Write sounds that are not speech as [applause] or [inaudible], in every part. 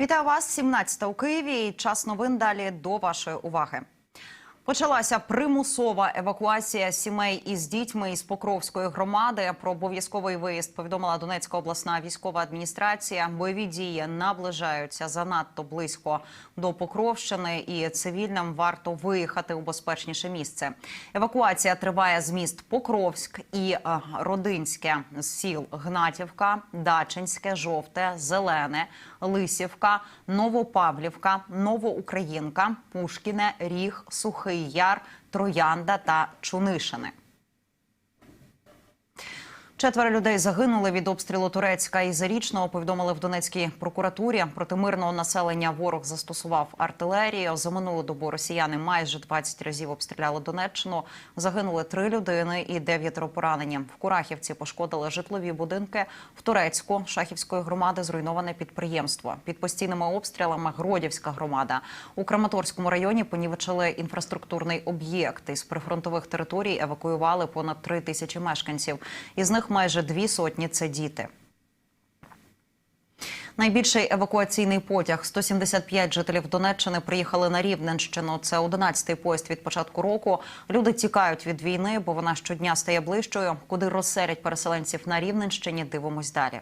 Вітаю вас, 17 у Києві. І час новин далі до вашої уваги. Почалася примусова евакуація сімей із дітьми із Покровської громади. Про обов'язковий виїзд повідомила Донецька обласна військова адміністрація. Бойові дії наближаються занадто близько до Покровщини, і цивільним варто виїхати у безпечніше місце. Евакуація триває з міст Покровськ і е, Родинське з сіл Гнатівка, Дачинське, Жовте, Зелене, Лисівка, Новопавлівка, Новоукраїнка, Пушкіне, Ріг, Сухий Яр, Троянда та Чунишини. Четверо людей загинули від обстрілу Турецька і Зарічного. Повідомили в Донецькій прокуратурі. Проти мирного населення ворог застосував артилерію. За минулу добу росіяни майже 20 разів обстріляли Донеччину. Загинули три людини і дев'ятеро поранені. В Курахівці пошкодили житлові будинки. В Турецьку Шахівської громади зруйноване підприємство. Під постійними обстрілами Гродівська громада. У Краматорському районі понівечили інфраструктурний об'єкт. Із прифронтових територій евакуювали понад три тисячі мешканців. Із них майже дві сотні це діти. Найбільший евакуаційний потяг 175 жителів Донеччини приїхали на Рівненщину. Це 11-й поїзд від початку року. Люди тікають від війни, бо вона щодня стає ближчою. Куди розселять переселенців на Рівненщині? Дивимось далі.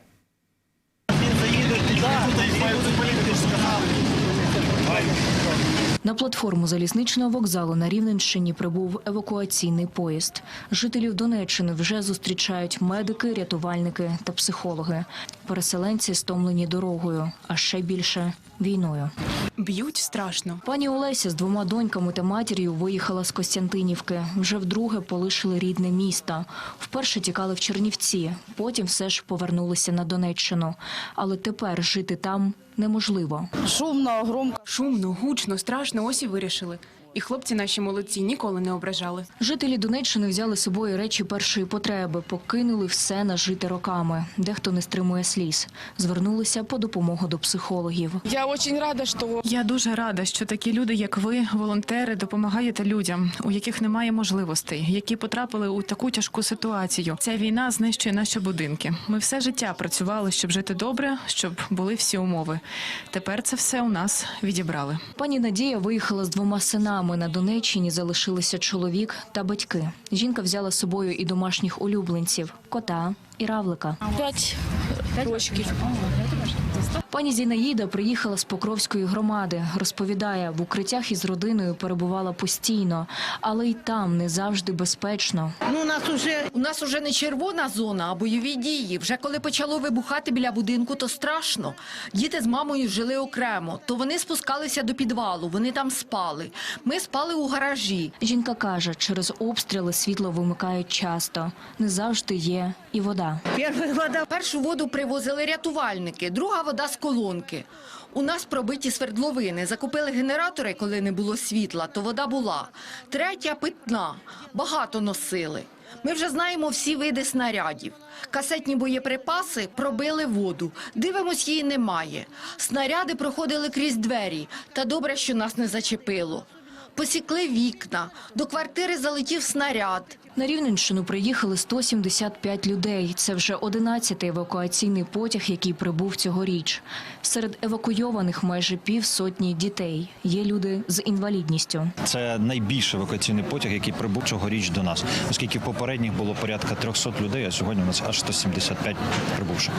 На платформу залізничного вокзалу на Рівненщині прибув евакуаційний поїзд. Жителів Донеччини вже зустрічають медики, рятувальники та психологи. Переселенці стомлені дорогою, а ще більше війною. Б'ють страшно. Пані Олеся з двома доньками та матір'ю виїхала з Костянтинівки. Вже вдруге полишили рідне місто. Вперше тікали в Чернівці, потім все ж повернулися на Донеччину. Але тепер жити там неможливо. Шумно, громко. Шумно, гучно, страшно. Ось і вирішили. І хлопці наші молодці ніколи не ображали. Жителі Донеччини взяли з собою речі першої потреби, покинули все нажите роками. Дехто не стримує сліз. Звернулися по допомогу до психологів. Я очень рада, что Я дуже рада, що такі люди, як ви, волонтери, допомагаєте людям, у яких немає можливостей, які потрапили у таку тяжку ситуацію. Ця війна знищує наші будинки. Ми все життя працювали, щоб жити добре, щоб були всі умови. Тепер це все у нас відібрали. Пані Надія виїхала з двома синами. На Донеччині залишилися чоловік та батьки. Жінка взяла з собою і домашніх улюбленців кота і равлика. пять рочків. Пані Зінаїда приїхала з Покровської громади. Розповідає, в укриттях із родиною перебувала постійно, але й там не завжди безпечно. Ну, у нас уже у нас уже не червона зона, а бойові дії. Вже коли почало вибухати біля будинку, то страшно. Діти з мамою жили окремо. То вони спускалися до підвалу, вони там спали. Ми спали у гаражі. Жінка каже, через обстріли світло вимикають часто. Не завжди є і вода. Першу воду привозили рятувальники, друга вода з колонки. У нас пробиті свердловини. Закупили генератори, коли не було світла, то вода була. Третя питна. Багато носили. Ми вже знаємо всі види снарядів. Касетні боєприпаси пробили воду. Дивимось, її немає. Снаряди проходили крізь двері. Та добре, що нас не зачепило. Посікли вікна. До квартири залетів снаряд. На Рівненщину приїхали 175 людей. Це вже 11-й евакуаційний потяг, який прибув цьогоріч. Серед евакуйованих майже півсотні дітей. Є люди з інвалідністю. Це найбільший евакуаційний потяг, який прибув цьогоріч до нас, оскільки в попередніх було порядка 300 людей, а сьогодні у нас аж 175 прибувших.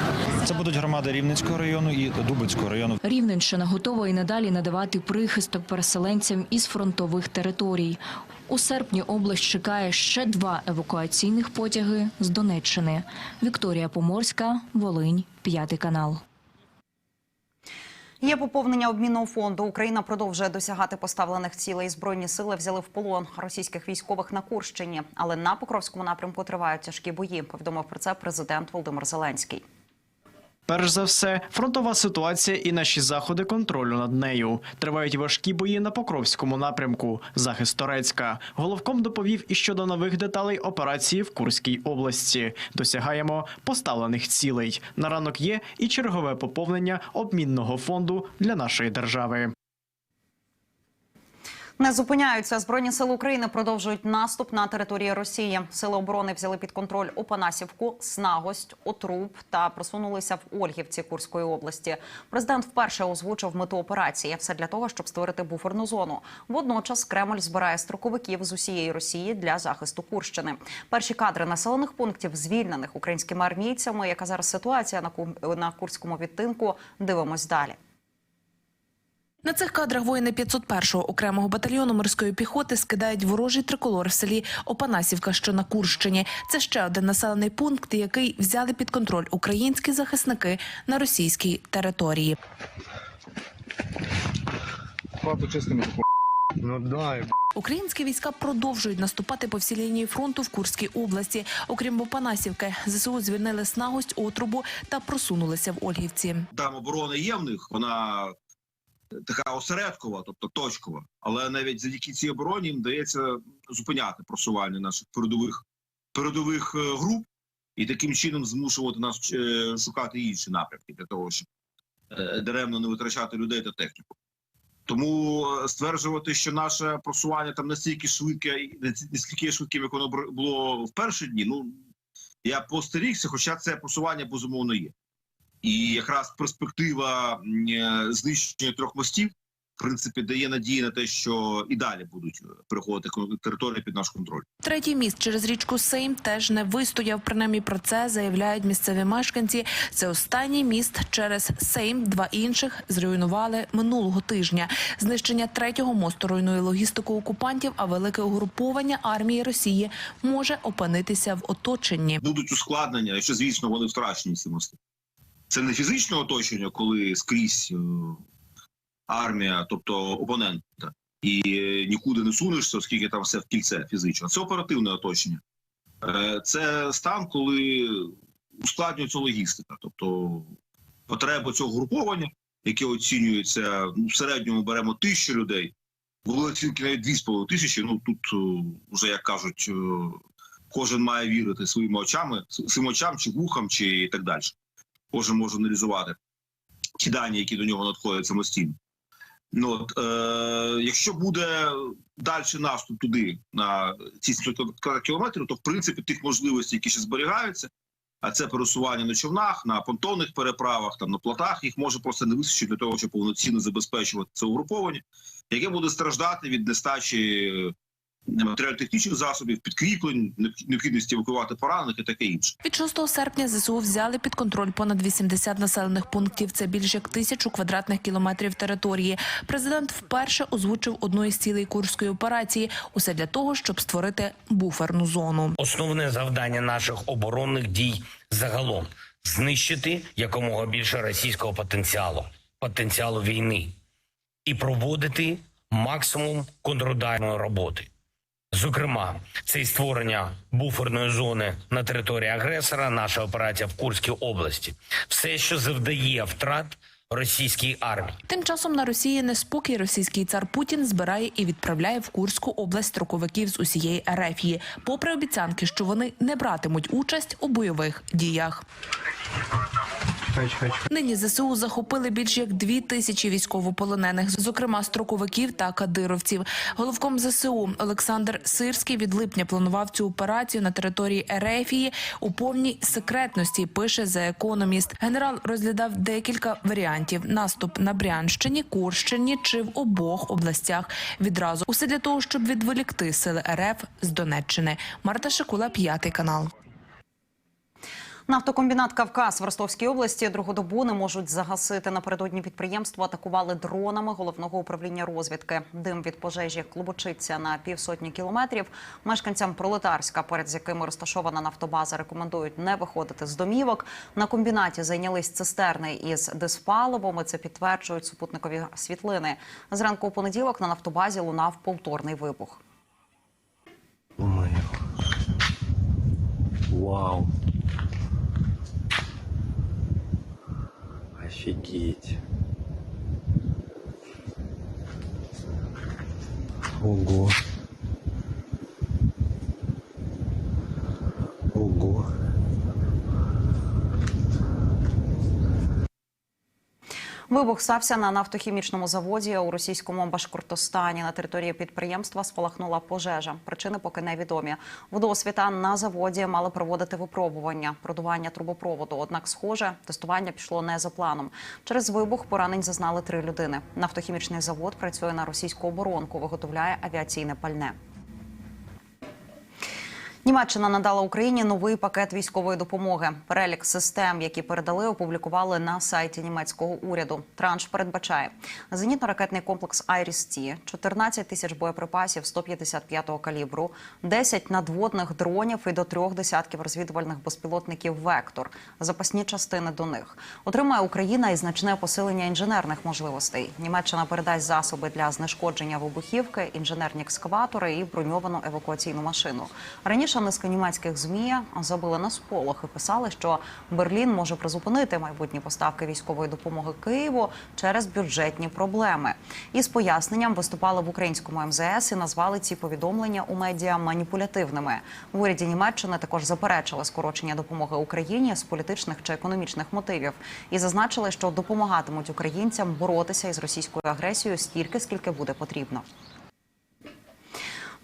Це будуть громади Рівненського району і Дубинського району. Рівненщина готова і надалі надавати прихисток переселенцям із фронтових територій. У серпні область чекає ще два евакуаційних потяги з Донеччини. Вікторія Поморська, Волинь, п'ятий канал. Є поповнення обмінного фонду. Україна продовжує досягати поставлених цілей. Збройні сили взяли в полон російських військових на Курщині, але на Покровському напрямку тривають тяжкі бої. Повідомив про це президент Володимир Зеленський. Перш за все, фронтова ситуація і наші заходи контролю над нею. Тривають важкі бої на Покровському напрямку. Захист Торецька. Головком доповів і щодо нових деталей операції в Курській області. Досягаємо поставлених цілей. На ранок є і чергове поповнення обмінного фонду для нашої держави. Не зупиняються. Збройні сили України продовжують наступ на території Росії. Сили оборони взяли під контроль Опанасівку, Снагость, Отруб та просунулися в Ольгівці Курської області. Президент вперше озвучив мету операції. Все для того, щоб створити буферну зону. Водночас Кремль збирає строковиків з усієї Росії для захисту Курщини. Перші кадри населених пунктів, звільнених українськими армійцями. Яка зараз ситуація на на курському відтинку? Дивимось далі. На цих кадрах воїни 501-го окремого батальйону морської піхоти скидають ворожий триколор в селі Опанасівка, що на Курщині. Це ще один населений пункт, який взяли під контроль українські захисники на російській території. Хату чистими Ну дай, Українські війська продовжують наступати по всій лінії фронту в Курській області. Окрім Опанасівки, ЗСУ звільнили Снагость, Отрубу та просунулися в Ольгівці. там оборона є в них, вона така осередкова, тобто точкова. Але навіть завдяки цій обороні їм вдається зупиняти просування наших передових передових е, груп і таким чином змушувати нас е, шукати інші напрямки для того, щоб е, даремно не витрачати людей та техніку. Тому стверджувати, що наше просування там настільки швидке, настільки швидким, як воно було в перші дні. Ну я постерігся, хоча це просування безумовно є. І якраз перспектива е, знищення трьох мостів, в принципі, дає надії на те, що і далі будуть е, переходити території під наш контроль. Третій міст через річку Сейм теж не вистояв. Принаймні про це заявляють місцеві мешканці. Це останній міст через Сейм. Два інших зруйнували минулого тижня. Знищення третього мосту руйнує логістику окупантів, а велике угруповання армії Росії може опинитися в оточенні. Будуть ускладнення, якщо звісно вони втрачені ці мости. Це не фізичне оточення, коли скрізь е, армія, тобто опонента, і е, нікуди не сунешся, оскільки там все в кільце фізично. Це оперативне оточення. Е, Це стан, коли ускладнюється логістика, тобто потреба цього груповання, яке оцінюється ну, в середньому беремо тисячу людей. Були оцінки навіть дві з половиною тисячі. Ну тут вже як кажуть, кожен має вірити своїми очами, своїм очам чи вухам, чи так далі. Кожен може аналізувати ті дані, які до нього надходять самостійно. Ну, от, е, якщо буде далі наступ туди на ці 100 кілометрів, то в принципі тих можливостей, які ще зберігаються, а це пересування на човнах, на понтонних переправах, там на плотах, їх може просто не вистачити для того, щоб повноцінно забезпечувати це угруповання, яке буде страждати від нестачі матеріально-технічних засобів, підкріплень, необхідності евакуювати поранених і таке інше. Від 6 серпня ЗСУ взяли під контроль понад 80 населених пунктів. Це більш як тисячу квадратних кілометрів території. Президент вперше озвучив одну із цілей курської операції. Усе для того, щоб створити буферну зону. Основне завдання наших оборонних дій загалом знищити якомога більше російського потенціалу, потенціалу війни, і проводити максимум контрударної роботи. Зокрема, це і створення буферної зони на території агресора, наша операція в Курській області, все, що завдає втрат російській армії. Тим часом на Росії неспокій російський цар Путін збирає і відправляє в Курську область строковиків з усієї Ерефії, попри обіцянки, що вони не братимуть участь у бойових діях. Нині ЗСУ захопили більш як дві тисячі військовополонених, зокрема строковиків та кадировців. Головком ЗСУ Олександр Сирський від липня планував цю операцію на території Ерефії у повній секретності. Пише The Economist. Генерал розглядав декілька варіантів: наступ на Брянщині, Курщині чи в обох областях відразу. Усе для того, щоб відволікти сили РФ з Донеччини. Марта Шикула, п'ятий канал. Нафтокомбінат Кавказ в Ростовській області другу добу не можуть загасити. Напередодні підприємство атакували дронами головного управління розвідки. Дим від пожежі клубочиться на півсотні кілометрів. Мешканцям Пролетарська, перед якими розташована нафтобаза, рекомендують не виходити з домівок. На комбінаті зайнялись цистерни із диспаливом. і Це підтверджують супутникові світлини. Зранку у понеділок на нафтобазі лунав повторний вибух. Вау. Офигеть. Ого. Вибух стався на нафтохімічному заводі у російському Башкортостані. На території підприємства спалахнула пожежа. Причини поки невідомі. Водоосвіта на заводі мали проводити випробування продування трубопроводу. Однак, схоже, тестування пішло не за планом. Через вибух поранень зазнали три людини. Нафтохімічний завод працює на російську оборонку, виготовляє авіаційне пальне. Німеччина надала Україні новий пакет військової допомоги. Перелік систем, які передали, опублікували на сайті німецького уряду. Транш передбачає зенітно-ракетний комплекс «Айріс-Ті», 14 тисяч боєприпасів 155-го калібру, 10 надводних дронів і до трьох десятків розвідувальних безпілотників «Вектор», запасні частини до них. Отримає Україна і значне посилення інженерних можливостей. Німеччина передасть засоби для знешкодження вибухівки, інженерні екскаватори і броньовану евакуаційну машину. Раніше низка німецьких змі забили на сполох і писали, що Берлін може призупинити майбутні поставки військової допомоги Києву через бюджетні проблеми. Із поясненням виступали в українському МЗС і назвали ці повідомлення у медіа маніпулятивними. В уряді Німеччини також заперечили скорочення допомоги Україні з політичних чи економічних мотивів і зазначили, що допомагатимуть українцям боротися із російською агресією стільки, скільки буде потрібно.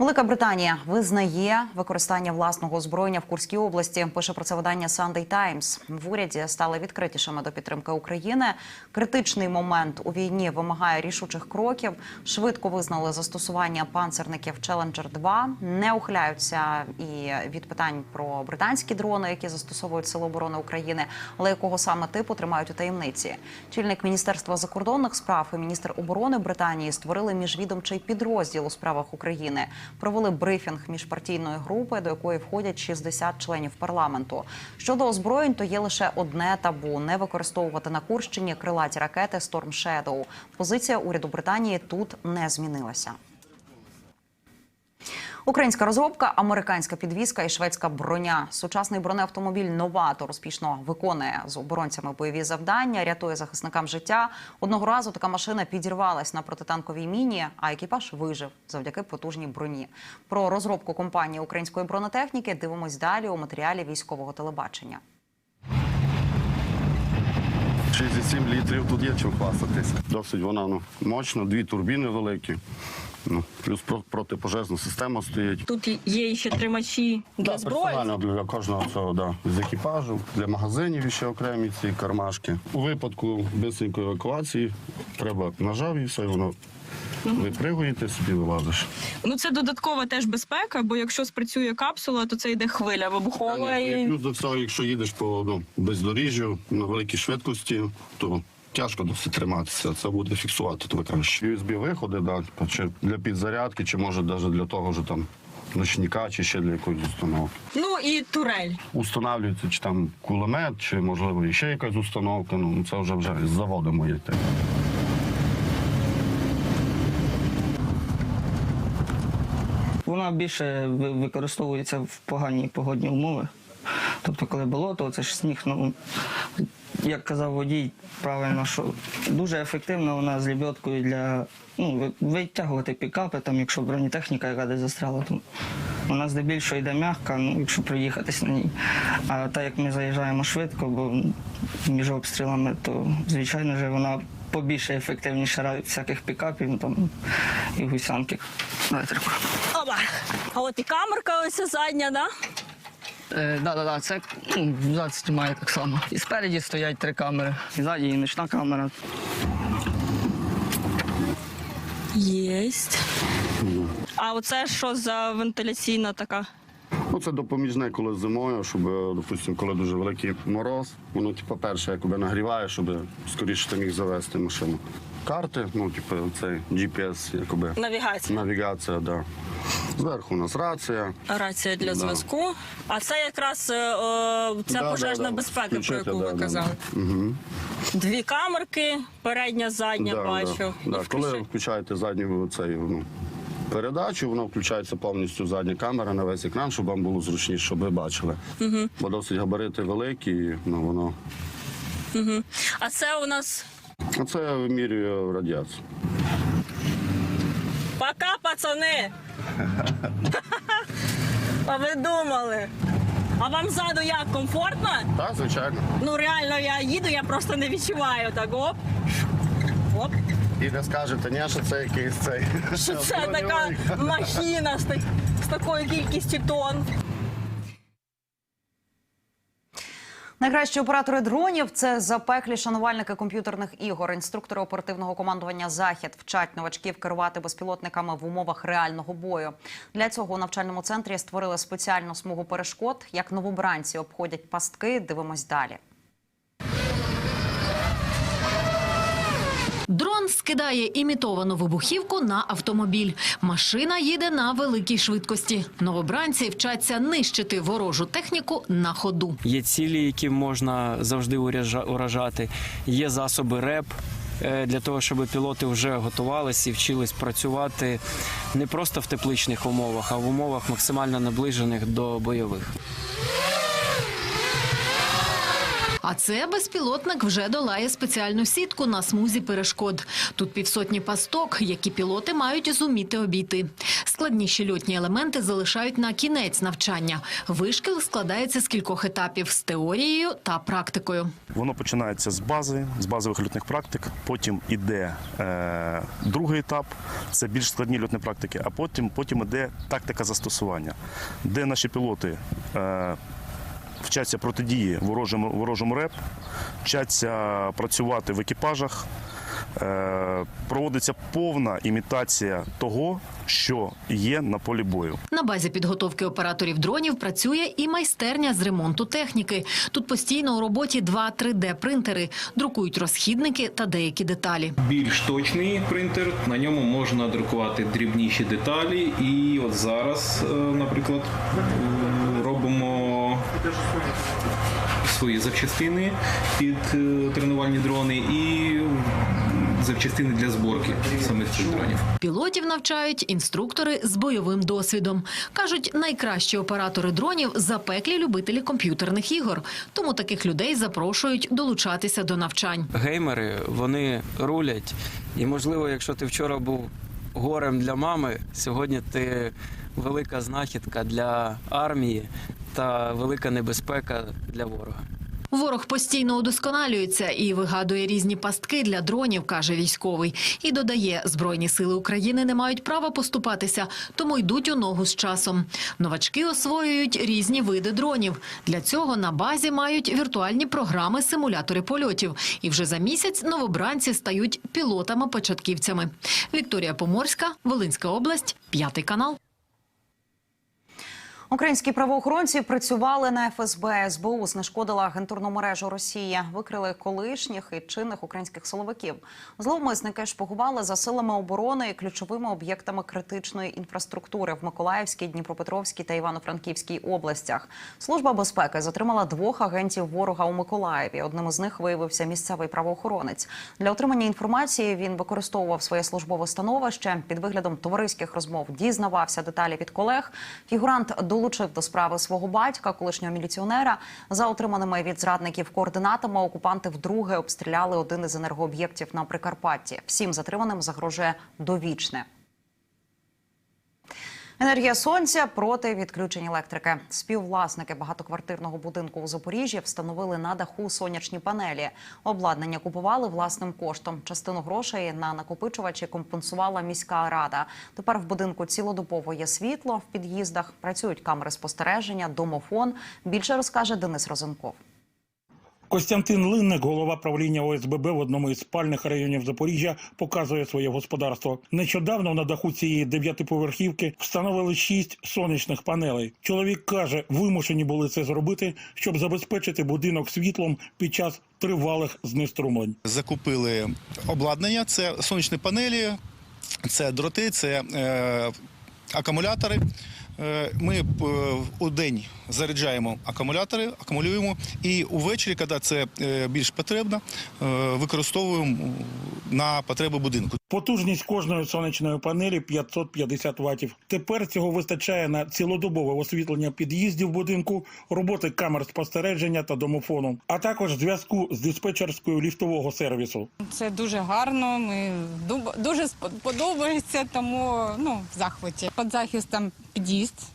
Велика Британія визнає використання власного озброєння в Курській області. Пише про це видання Sunday Times. В уряді стали відкритішими до підтримки України. Критичний момент у війні вимагає рішучих кроків. Швидко визнали застосування панцерників Challenger 2 Не ухиляються і від питань про британські дрони, які застосовують Сили оборони України, але якого саме типу тримають у таємниці. Чільник міністерства закордонних справ і міністр оборони Британії створили міжвідомчий підрозділ у справах України. Провели брифінг міжпартійної групи, до якої входять 60 членів парламенту. Щодо озброєнь, то є лише одне табу: не використовувати на Курщині крилаті ракети Storm Shadow. Позиція уряду Британії тут не змінилася. Українська розробка, американська підвізка і шведська броня. Сучасний бронеавтомобіль Новатор успішно виконує з оборонцями бойові завдання, рятує захисникам життя. Одного разу така машина підірвалась на протитанковій міні, а екіпаж вижив завдяки потужній броні. Про розробку компанії української бронетехніки дивимось далі у матеріалі військового телебачення. 67 літрів тут є чим хвастатись. Досить вона ну, мощна, дві турбіни великі. Ну, плюс про- протипожежна система стоїть. Тут є ще тримачі для Да, зброї. персонально для кожного цього да, з екіпажу, для магазинів ще окремі ці кармашки. У випадку бисенької евакуації треба нажав і все, воно випригуєте, собі вилазиш. Ну це додаткова теж безпека, бо якщо спрацює капсула, то це йде хвиля вибухова. І... плюс до цього, якщо їдеш по ну, бездоріжжю на великій швидкості, то тяжко досить триматися. Це буде фіксувати тебе краще. USB виходи, да, чи для підзарядки, чи може навіть для того вже там ночника, чи ще для якоїсь установки. Ну і турель. Устанавлюється чи там кулемет, чи можливо ще якась установка. Ну це вже вже з заводу моє. йти. Вона більше використовується в погані погодні умови. Тобто, коли болото, це ж сніг, ну як казав водій, правильно, що дуже ефективна вона з лебедкою для ну, витягувати пікапи, там, якщо бронетехніка яка десь застряла, то вона здебільшого йде м'яка, ну, якщо проїхатись на ній. А так як ми заїжджаємо швидко, бо між обстрілами, то звичайно ж вона побільше ефективніша всяких пікапів ну, там, і гусянки. Оба. А от і камерка ось задня, да? Е, да, да, да, це ну, зад знімає так само. І спереді стоять три камери. І ззаді і нічна камера. Єсть. А оце що за вентиляційна така? Ну, це допоміжне, коли зимою, щоб, допустимо, коли дуже великий мороз, воно, типу, перше, якби нагріває, щоб скоріше ти міг завести машину. Карти, ну, типу, цей GPS, якби Навігація. навігація, да. Зверху у нас рація. Рація для Да. зв'язку. А це якраз е, о, ця Да, пожежна да, да. безпека, про яку да, ви да, казали. да. Угу. Дві камерки, передня, задня, Да, бачу. Да, да. Коли включаєте задню цей, ну, передачу, воно включається повністю задня камера на весь екран, щоб вам було зручніше, щоб ви бачили. Угу. Бо досить габарити великі, ну, воно. А це у нас це вимірює радіацію. пока, пацани. [laughs] А ви думали? А вам ззаду як комфортно? Так, звичайно. Ну реально, я їду, я просто не відчуваю так. Оп. Оп. І не скажете, ні, що це якийсь цей. Що [laughs] це така [laughs] махіна з, так- з такою кількістю тонн. Найкращі оператори дронів це запеклі шанувальники комп'ютерних ігор. Інструктори оперативного командування Захід вчать новачків керувати безпілотниками в умовах реального бою. Для цього у навчальному центрі створили спеціальну смугу перешкод. Як новобранці обходять пастки. Дивимось далі. Дрон скидає імітовану вибухівку на автомобіль. Машина їде на великій швидкості. Новобранці вчаться нищити ворожу техніку на ходу. Є цілі, які можна завжди уражати. Є засоби РЕП. е, Для того щоб пілоти вже готувалися і вчились працювати не просто в тепличних умовах, а в умовах максимально наближених до бойових. А це безпілотник вже долає спеціальну сітку на смузі перешкод. Тут півсотні пасток, які пілоти мають зуміти обійти. Складніші льотні елементи залишають на кінець навчання. Вишкіл складається з кількох етапів з теорією та практикою. Воно починається з бази, з базових льотних практик. Потім іде е, другий етап, це більш складні льотні практики, а потім, потім іде тактика застосування, де наші пілоти е, вчаться протидії ворожому, ворожому реп, вчаться працювати в екіпажах. Е, проводиться повна імітація того, що є на полі бою. На базі підготовки операторів дронів працює і майстерня з ремонту техніки. Тут постійно у роботі два 3D-принтери, друкують розхідники та деякі деталі. більш точний принтер. На ньому можна друкувати дрібніші деталі. І от зараз, е, наприклад, свої запчастини під е, тренувальні дрони і запчастини для зборки самих цих дронів. Пілотів навчають інструктори з бойовим досвідом. Кажуть, найкращі оператори дронів запеклі любителі комп'ютерних ігор. Тому таких людей запрошують долучатися до навчань. Геймери вони рулять. І можливо, якщо ти вчора був горем для мами, сьогодні ти велика знахідка для армії та велика небезпека для ворога. Ворог постійно удосконалюється і вигадує різні пастки для дронів, каже військовий. І додає, збройні сили України не мають права поступатися, тому йдуть у ногу з часом. Новачки освоюють різні види дронів. Для цього на базі мають віртуальні програми симулятори польотів. І вже за місяць новобранці стають пілотами-початківцями. Вікторія Поморська, Волинська область, п'ятий канал. Українські правоохоронці працювали на ФСБ. СБУ знешкодила агентурну мережу Росії. Викрили колишніх і чинних українських силовиків. Зловмисники шпигували за силами оборони і ключовими об'єктами критичної інфраструктури в Миколаївській, Дніпропетровській та Івано-Франківській областях. Служба безпеки затримала двох агентів ворога у Миколаєві. Одним із них виявився місцевий правоохоронець. Для отримання інформації він використовував своє службове становище під виглядом товариських розмов. Дізнавався деталі від колег. Фігурант долучив до справи свого батька, колишнього міліціонера. За отриманими від зрадників координатами окупанти вдруге обстріляли один із енергооб'єктів на Прикарпатті. Всім затриманим загрожує довічне. Енергія сонця проти відключень електрики. Співвласники багатоквартирного будинку у Запоріжжі встановили на даху сонячні панелі. Обладнання купували власним коштом. Частину грошей на накопичувачі компенсувала міська рада. Тепер в будинку цілодобово є світло в під'їздах. Працюють камери спостереження, домофон. Більше розкаже Денис Розенков. Костянтин Линник, голова правління ОСББ в одному із спальних районів Запоріжжя, показує своє господарство. Нещодавно на даху цієї дев'ятиповерхівки встановили шість сонячних панелей. Чоловік каже, вимушені були це зробити, щоб забезпечити будинок світлом під час тривалих знеструмлень. Закупили обладнання, це сонячні панелі, це дроти, це е, акумулятори. Е, Ми е, у день заряджаємо акумулятори, акумулюємо, і увечері, коли це е, більш потрібно, використовуємо на потреби будинку. Потужність кожної сонячної панелі 550 ватів. Тепер цього вистачає на цілодобове освітлення під'їздів будинку, роботи камер спостереження та домофону, а також зв'язку з диспетчерською ліфтового сервісу. Це дуже гарно. Ми дуже сподобається, тому ну в захваті. Під захистом під'їзд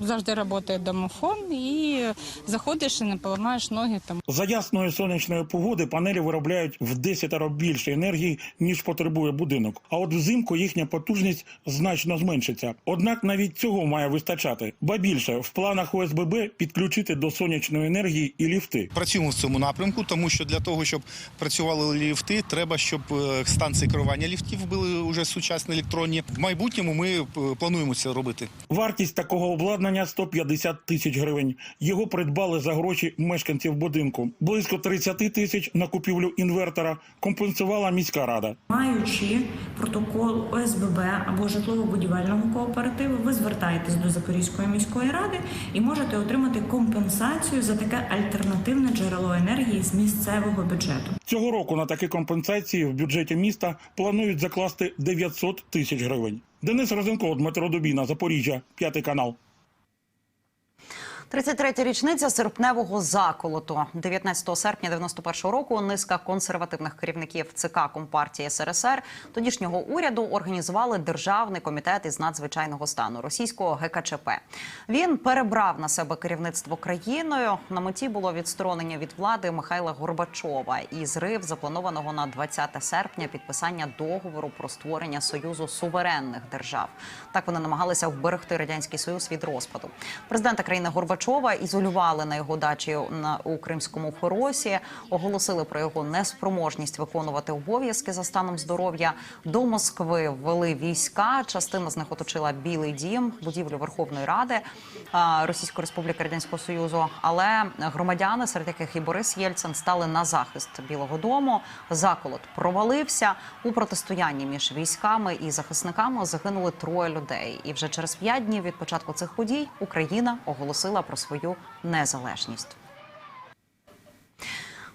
завжди працює домофон, і заходиш і не поламаєш ноги там. За ясної сонячної погоди панелі виробляють в 10 більше енергії, ніж потребує будинок. А от взимку їхня потужність значно зменшиться. Однак навіть цього має вистачати. Ба більше в планах ОСББ підключити до сонячної енергії і ліфти. Працюємо в цьому напрямку, тому що для того, щоб працювали ліфти, треба, щоб е, станції керування ліфтів були вже сучасні електронні. В майбутньому ми е, плануємо це робити. Вартість такого обладнання 150 тисяч гривень. Його придбали за гроші мешканців будинку. Близько 30 тисяч на купівлю інвертора компенсувала міська рада. Маючи протокол ОСББ або житлово-будівельного кооперативу, ви звертаєтесь до Запорізької міської ради і можете отримати компенсацію за таке альтернативне джерело енергії з місцевого бюджету. Цього року на такі компенсації в бюджеті міста планують закласти 900 тисяч гривень. Денис Розенко, Дмитро Дубіна, Запоріжжя, п'ятий канал. 33-я річниця серпневого заколоту. 19 серпня 91 року низка консервативних керівників ЦК Компартії СРСР тодішнього уряду організували державний комітет із надзвичайного стану російського ГКЧП. Він перебрав на себе керівництво країною. На меті було відсторонення від влади Михайла Горбачова і зрив запланованого на 20 серпня підписання договору про створення союзу суверенних держав. Так вони намагалися вберегти радянський союз від розпаду. Президента країни Горбачова ізолювали на його дачі на у Кримському Хоросі, оголосили про його неспроможність виконувати обов'язки за станом здоров'я. До Москви ввели війська. Частина з них оточила Білий Дім, будівлю Верховної Ради Російської Республіки Радянського Союзу. Але громадяни, серед яких і Борис Єльцин, стали на захист Білого Дому. Заколот провалився у протистоянні між військами і захисниками. Загинули троє людей. І вже через п'ять днів від початку цих подій Україна оголосила про свою незалежність.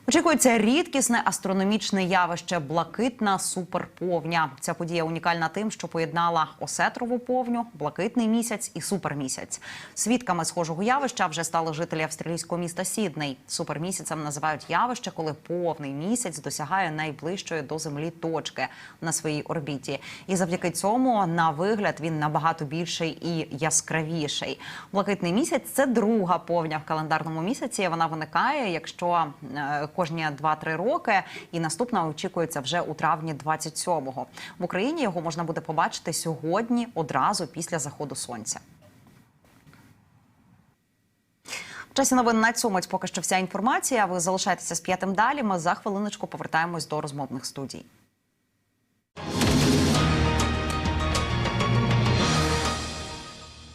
Очікується рідкісне астрономічне явище блакитна суперповня. Ця подія унікальна тим, що поєднала осетрову повню, блакитний місяць і супермісяць. Свідками схожого явища вже стали жителі австралійського міста Сідней. Супермісяцем називають явище, коли повний місяць досягає найближчої до землі точки на своїй орбіті. І завдяки цьому, на вигляд, він набагато більший і яскравіший. Блакитний місяць це друга повня в календарному місяці. Вона виникає, якщо е, кожні 2-3 роки, і наступна очікується вже у травні 27-го. В Україні його можна буде побачити сьогодні, одразу після заходу сонця. В часі новин на цьому поки що вся інформація. Ви залишайтеся з п'ятим далі. Ми за хвилиночку повертаємось до розмовних студій.